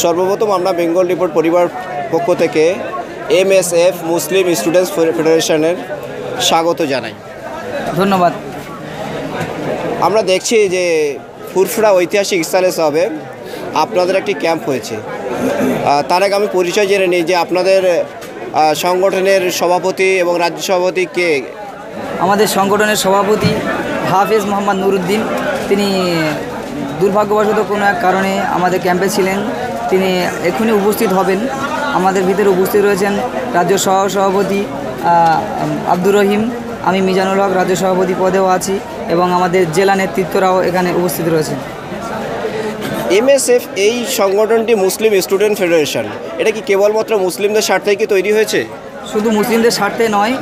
সর্বপ্রথম আমরা বেঙ্গল রিপোর্ট পরিবার পক্ষ থেকে এমএসএফ মুসলিম স্টুডেন্টস ফেডারেশনের স্বাগত জানাই। ধন্যবাদ। আমরা দেখছি যে ফুরফুরা ঐতিহাসিক স্থানে সবে আপনাদের একটি ক্যাম্প হয়েছে। তার আগে আমি পরিচয় জেনে নিই যে আপনাদের সংগঠনের সভাপতি এবং রাজ্য সভাপতি কে? আমাদের সংগঠনের সভাপতি হাফেজ মোহাম্মদ নুরুদ্দিন। তিনি দুর্ভাগ্যবশত কোনো এক কারণে আমাদের ক্যাম্পে ছিলেন। তিনি এক্ষুনি উপস্থিত হবেন। আমাদের ভিতরে উপস্থিত রয়েছেন রাজ্য সহ সভাপতি আব্দুর রহিম আমি মিজানুল হক রাজ্য সভাপতি পদেও আছি এবং আমাদের জেলা নেতৃত্বরাও এখানে উপস্থিত রয়েছেন। এমএসএফ এই সংগঠনটি মুসলিম স্টুডেন্ট ফেডারেশন। এটা কি কেবলমাত্র মুসলিমদের স্বার্থেই কি তৈরি হয়েছে? শুধু মুসলিমদের স্বার্থে নয়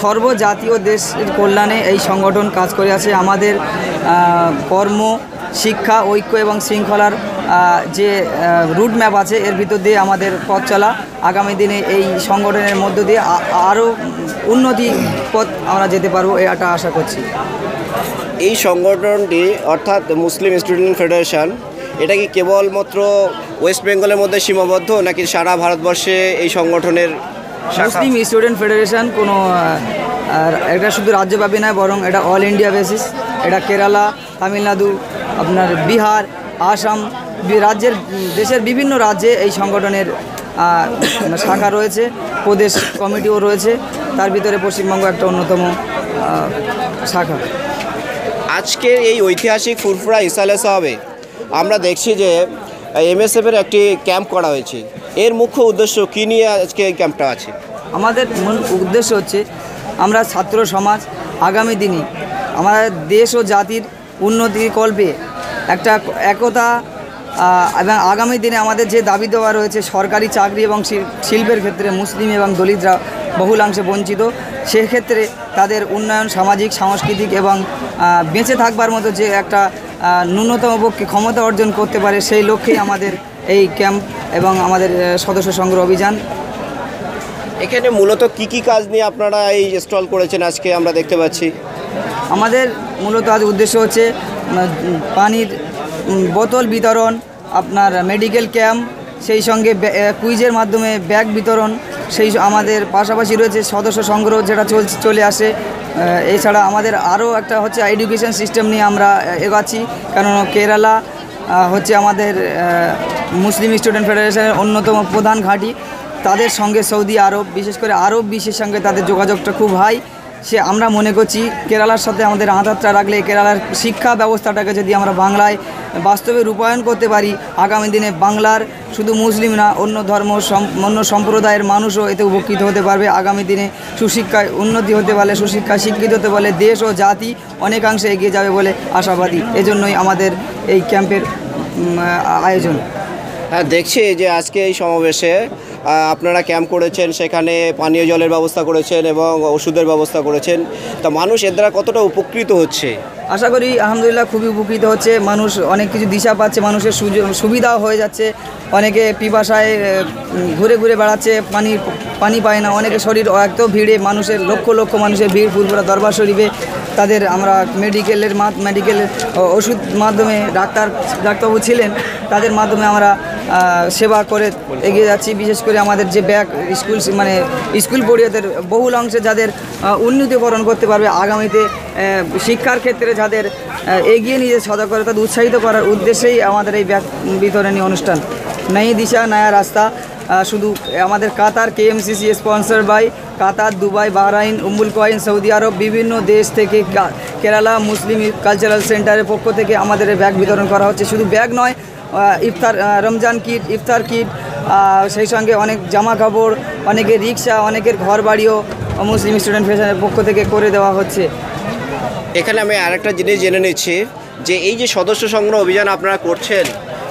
সর্বজাতীয় দেশের কল্যাণে এই সংগঠন কাজ করে আছে। আমাদের কর্ম শিক্ষা ঐক্য এবং শৃঙ্খলার যে রুট ম্যাপ আছে এর ভিতর দিয়ে আমাদের পথ চলা। আগামী দিনে এই সংগঠনের মধ্য দিয়ে আরও উন্নতি পথ আমরা যেতে পারব এটা আশা করছি। এই সংগঠনটি অর্থাৎ মুসলিম স্টুডেন্ট ফেডারেশন এটা কি কেবলমাত্র ওয়েস্ট বেঙ্গলের মধ্যে সীমাবদ্ধ নাকি সারা ভারতবর্ষে এই সংগঠনের? মুসলিম স্টুডেন্ট ফেডারেশন কোনো আর এটা শুধু রাজ্যব্যাপী নয় বরং এটা অল ইন্ডিয়া বেসিস এটা কেরালা তামিলনাড়ু আপনার বিহার আসাম রাজ্যের দেশের বিভিন্ন রাজ্যে এই সংগঠনের শাখা রয়েছে প্রদেশ কমিটিও রয়েছে তার ভিতরে পশ্চিমবঙ্গ একটা অন্যতম শাখা। আজকের এই ঐতিহাসিক ফুরফুরা ইসালেসা হবে আমরা দেখছি যে এমএসএফের একটি ক্যাম্প করা হয়েছে। এর মুখ্য উদ্দেশ্য কী নিয়ে আজকে এই ক্যাম্পটা আছে? আমাদের মূল উদ্দেশ্য হচ্ছে আমরা ছাত্র সমাজ আগামী দিনে আমাদের দেশ ও জাতির উন্নতি কল্পে একটা একতা এবং আগামী দিনে আমাদের যে দাবি দেওয়া রয়েছে সরকারি চাকরি এবং শিল- শিল্পের ক্ষেত্রে মুসলিম এবং দলিতরা বহুলাংশে বঞ্চিত সেক্ষেত্রে তাদের উন্নয়ন সামাজিক সাংস্কৃতিক এবং বেঁচে থাকবার মতো যে একটা ন্যূনতম পক্ষে ক্ষমতা অর্জন করতে পারে সেই লক্ষ্যেই আমাদের এই ক্যাম্প এবং আমাদের সদস্য সংগ্রহ অভিযান। এখানে মূলত কি কি কাজ নিয়ে আপনারা এই স্টল করেছেন আজকে আমরা দেখতে পাচ্ছি? আমাদের মূলত আজ উদ্দেশ্য হচ্ছে পানির বোতল বিতরণ, আপনার মেডিকেল ক্যাম্প সেই সঙ্গে কুইজের মাধ্যমে ব্যাগ বিতরণ, সেই আমাদের পাশাপাশি রয়েছে সদস্য সংগ্রহ যেটা চল চলে আসে। এছাড়া আমাদের আরও একটা হচ্ছে এডুকেশন সিস্টেম নিয়ে আমরা এগোচ্ছি। কারণ কেরালা হচ্ছে আমাদের মুসলিম স্টুডেন্ট ফেডারেশনের অন্যতম প্রধান ঘাঁটি। তাদের সঙ্গে সৌদি আরব, বিশেষ করে আরব বিশ্বের সঙ্গে তাদের যোগাযোগটা খুব হাই সে আমরা মনে করছি কেরালার সাথে আমাদের আঁধারটা রাখলে কেরালার শিক্ষা ব্যবস্থাটাকে যদি আমরা বাংলায় বাস্তবে রূপায়ণ করতে পারি, আগামী দিনে বাংলার শুধু মুসলিম না, অন্য ধর্ম অন্য সম্প্রদায়ের মানুষও এতে উপকৃত হতে পারবে। আগামী দিনে সুশিক্ষায় উন্নতি হতে পারলে, সুশিক্ষায় শিক্ষিত হতে পারলে দেশ ও জাতি অনেকাংশে এগিয়ে যাবে বলে আশাবাদী। এজন্যই আমাদের এই ক্যাম্পের আয়োজন। হ্যাঁ দেখছি যে আজকে এই সমাবেশে আপনারা ক্যাম্প করেছেন, সেখানে পানীয় জলের ব্যবস্থা করেছেন এবং ওষুধের ব্যবস্থা করেছেন। তা মানুষ এর দ্বারা কতটা উপকৃত হচ্ছে? আশা করি আলহামদুলিল্লাহ খুবই উপকৃত হচ্ছে। মানুষ অনেক কিছু দিশা পাচ্ছে, মানুষের সুবিধাও হয়ে যাচ্ছে। অনেকে পিপাসায় ঘুরে ঘুরে বেড়াচ্ছে, পানি পানি পায় না। অনেকে শরীর এত ভিড়ে, মানুষের লক্ষ লক্ষ মানুষের ভিড়, ফুলপুরা দরবার শরীফে। তাদের আমরা মেডিকেলের মেডিকেলের ওষুধ মাধ্যমে ডাক্তার, ডাক্তারবাবু ছিলেন। তাদের মাধ্যমে আমরা সেবা করে এগিয়ে যাচ্ছি। বিশেষ করে আমাদের যে ব্যাগ স্কুল মানে স্কুল পড়িয়াদের বহুল অংশে যাদের উন্নতিকরণ করতে পারবে আগামীতে শিক্ষার ক্ষেত্রে যাদের এগিয়ে নিয়ে সদা করে তাদের উৎসাহিত করার উদ্দেশ্যেই আমাদের এই ব্যাগ বিতরণী অনুষ্ঠান। নই দিশা, নয়া রাস্তা শুধু আমাদের Qatar KMCC sponsor by Qatar, Dubai, Bahrain উম্মুল কয়েন সৌদি আরব, বিভিন্ন দেশ থেকে কেরালা, মুসলিম কালচারাল সেন্টারের পক্ষ থেকে আমাদের ব্যাগ বিতরণ করা হচ্ছে। শুধু ব্যাগ নয় ইফতার রমজান কিট ইফতার কিট সেই সঙ্গে অনেক জামা কাপড় অনেকের রিক্সা অনেকের ঘর বাড়িও মুসলিম স্টুডেন্ট ফেডারেশনের পক্ষ থেকে করে দেওয়া হচ্ছে। এখানে আমি আরেকটা জিনিস জেনে নিচ্ছি যে এই যে সদস্য সংগ্রহ অভিযান আপনারা করছেন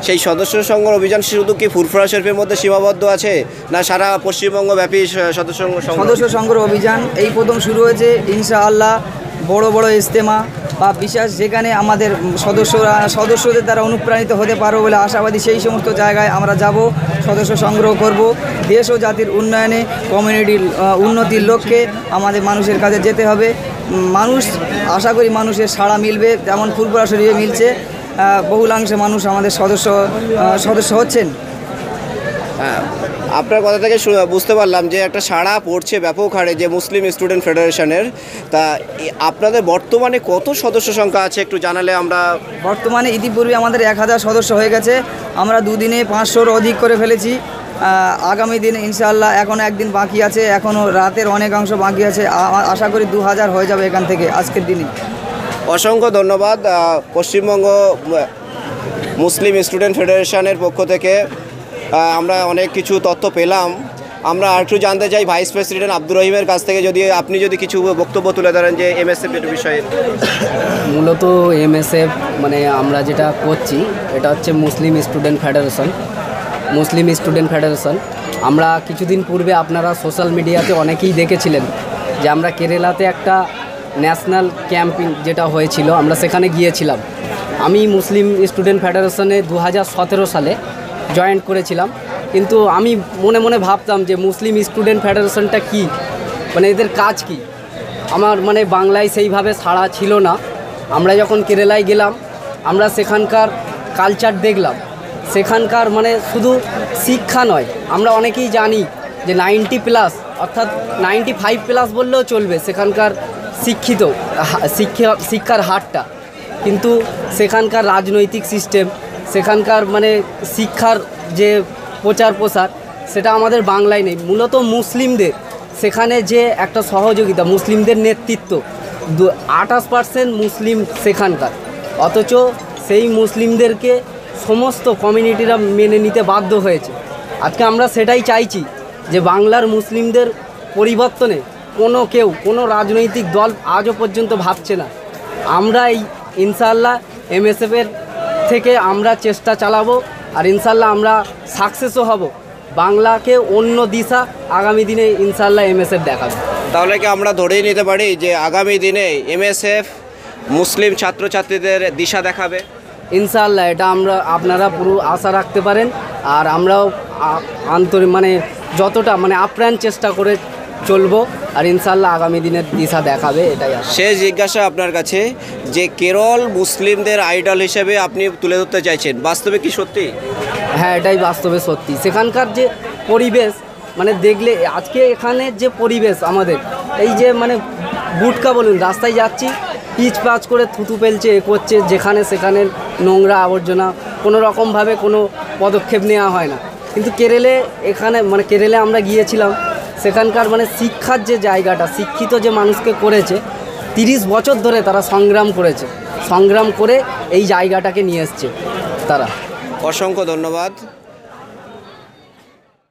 সেই সদস্য সংগ্রহ অভিযান শুধু কি ফুরফুরা শরীফের মধ্যে সীমাবদ্ধ আছে না সারা পশ্চিমবঙ্গ ব্যাপী সদস্য সংগ্রহ সদস্য সংগ্রহ অভিযান এই প্রথম শুরু হয়েছে ইনশাআল্লাহ বড় বড় ইজতেমা বা বিশেষ যেখানে আমাদের সদস্যরা, সদস্যদের দ্বারা অনুপ্রাণিত হতে পারব বলে আশাবাদী, সেই সমস্ত জায়গায় আমরা যাব, সদস্য সংগ্রহ করব। দেশ ও জাতির উন্নয়নে কমিউনিটির উন্নতির লক্ষ্যে আমাদের মানুষের কাছে যেতে হবে। মানুষ, আশা করি মানুষের সাড়া মিলবে যেমন ফুলপুরা শরীফে মিলছে বহুলাংশে মানুষ আমাদের সদস্য সদস্য হচ্ছেন। হ্যাঁ। আপনার কথা থেকে বুঝতে পারলাম যে একটা সাড়া পড়ছে ব্যাপক হারে যে মুসলিম স্টুডেন্ট ফেডারেশনের। তা আপনাদের বর্তমানে কত সদস্য সংখ্যা আছে একটু জানালে আমরা বর্তমানে ইতিপূর্বে আমাদের এক হাজার সদস্য হয়ে গেছে। আমরা দুদিনে পাঁচশোর অধিক করে ফেলেছি। আগামী দিনে ইনশাআল্লাহ এখনও একদিন বাকি আছে এখনও রাতের অনেক অংশ বাকি আছে। আশা করি দু হাজার হয়ে যাবে এখান থেকে আজকের দিনে। অসংখ্য ধন্যবাদ। পশ্চিমবঙ্গ মুসলিম স্টুডেন্ট ফেডারেশনের পক্ষ থেকে। আমরা অনেক কিছু তথ্য পেলাম। আমরা আর একটু জানতে চাই ভাইস প্রেসিডেন্ট আব্দুর রহিমের কাছ থেকে যদি আপনি যদি কিছু বক্তব্য তুলে ধরেন যে এমএসএফ বিষয়ে। মূলত এমএসএফ মানে আমরা যেটা করছি, এটা হচ্ছে Muslim student federation Muslim student federation আমরা কিছুদিন পূর্বে আপনারা সোশ্যাল মিডিয়াতে অনেকেই দেখেছিলেন যে আমরা কেরালাতে একটা ন্যাশনাল ক্যাম্পিং যেটা হয়েছিল, আমরা সেখানে গিয়েছিলাম। আমি মুসলিম স্টুডেন্ট ফেডারেশনে দু হাজার সতেরো সালে জয়েন করেছিলাম। কিন্তু আমি মনে মনে ভাবতাম যে মুসলিম স্টুডেন্ট ফেডারেশনটা কি? মানে এদের কাজ কী? আমার মানে বাংলায় সেইভাবে সাড়া ছিল না। আমরা যখন কেরালায় গেলাম, আমরা সেখানকার কালচার দেখলাম। সেখানকার মানে শুধু শিক্ষা নয়, আমরা অনেকেই জানি যে নাইনটি প্লাস অর্থাৎ নাইনটি ফাইভ প্লাস বললেও চলবে সেখানকার শিক্ষিত, শিক্ষা, শিক্ষার হারটা। কিন্তু সেখানকার রাজনৈতিক সিস্টেম সেখানকার মানে শিক্ষার যে প্রচার প্রসার, সেটা আমাদের বাংলায় নেই। মূলত মুসলিমদের, সেখানে যে একটা সহযোগিতা, মুসলিমদের নেতৃত্ব, দু, আঠাশ পার্সেন্ট মুসলিম সেখানকার। অথচ সেই মুসলিমদেরকে সমস্ত কমিউনিটিরা মেনে নিতে বাধ্য হয়েছে। আজকে আমরা সেটাই চাইছি যে বাংলার মুসলিমদের পরিবর্তনে কোনো কেউ, কোনো রাজনৈতিক দল আজও পর্যন্ত ভাবছে না। আমরা এই ইনশাল্লাহ এমএসএফের থেকে আমরা চেষ্টা চালাবো আর ইনশাল্লাহ আমরা সাকসেসও হব। বাংলাকে অন্য দিশা আগামী দিনে ইনশাল্লাহ এমএসএফ দেখাবে। তাহলে কি আমরা ধরেই নিতে পারি যে আগামী দিনে এমএসএফ মুসলিম ছাত্রছাত্রীদের দিশা দেখাবে? ইনশাল্লাহ এটা আমরা আপনারা পুরো আশা রাখতে পারেন। আর আমরাও আন্তরিক মানে যতটা মানে আপ্রাণ চেষ্টা করে চলবো আর ইনশাল্লাহ আগামী দিনের দিশা দেখাবে এটাই শেষ জিজ্ঞাসা আপনার কাছে যে কেরল মুসলিমদের আইডল হিসেবে আপনি তুলে ধরতে চাইছেন বাস্তবে কি সত্যি? হ্যাঁ এটাই বাস্তবে সত্যি। সেখানকার যে পরিবেশ মানে দেখলে আজকে এখানে যে পরিবেশ আমাদের এই যে মানে বুটকা বলুন রাস্তায় যাচ্ছি পিচ পাচ করে থুতু ফেলছে এ করছে যেখানে সেখানে নোংরা আবর্জনা কোনো রকমভাবে কোনো পদক্ষেপ নেওয়া হয় না। কিন্তু কেরেলে এখানে মানে কেরেলে আমরা গিয়েছিলাম সেখানকার মানে শিক্ষার যে জায়গাটা, শিক্ষিত যে মানুষকে করেছে, তিরিশ বছর ধরে তারা সংগ্রাম করেছে। সংগ্রাম করে এই জায়গাটাকে নিয়ে এসছে তারা। অসংখ্য ধন্যবাদ।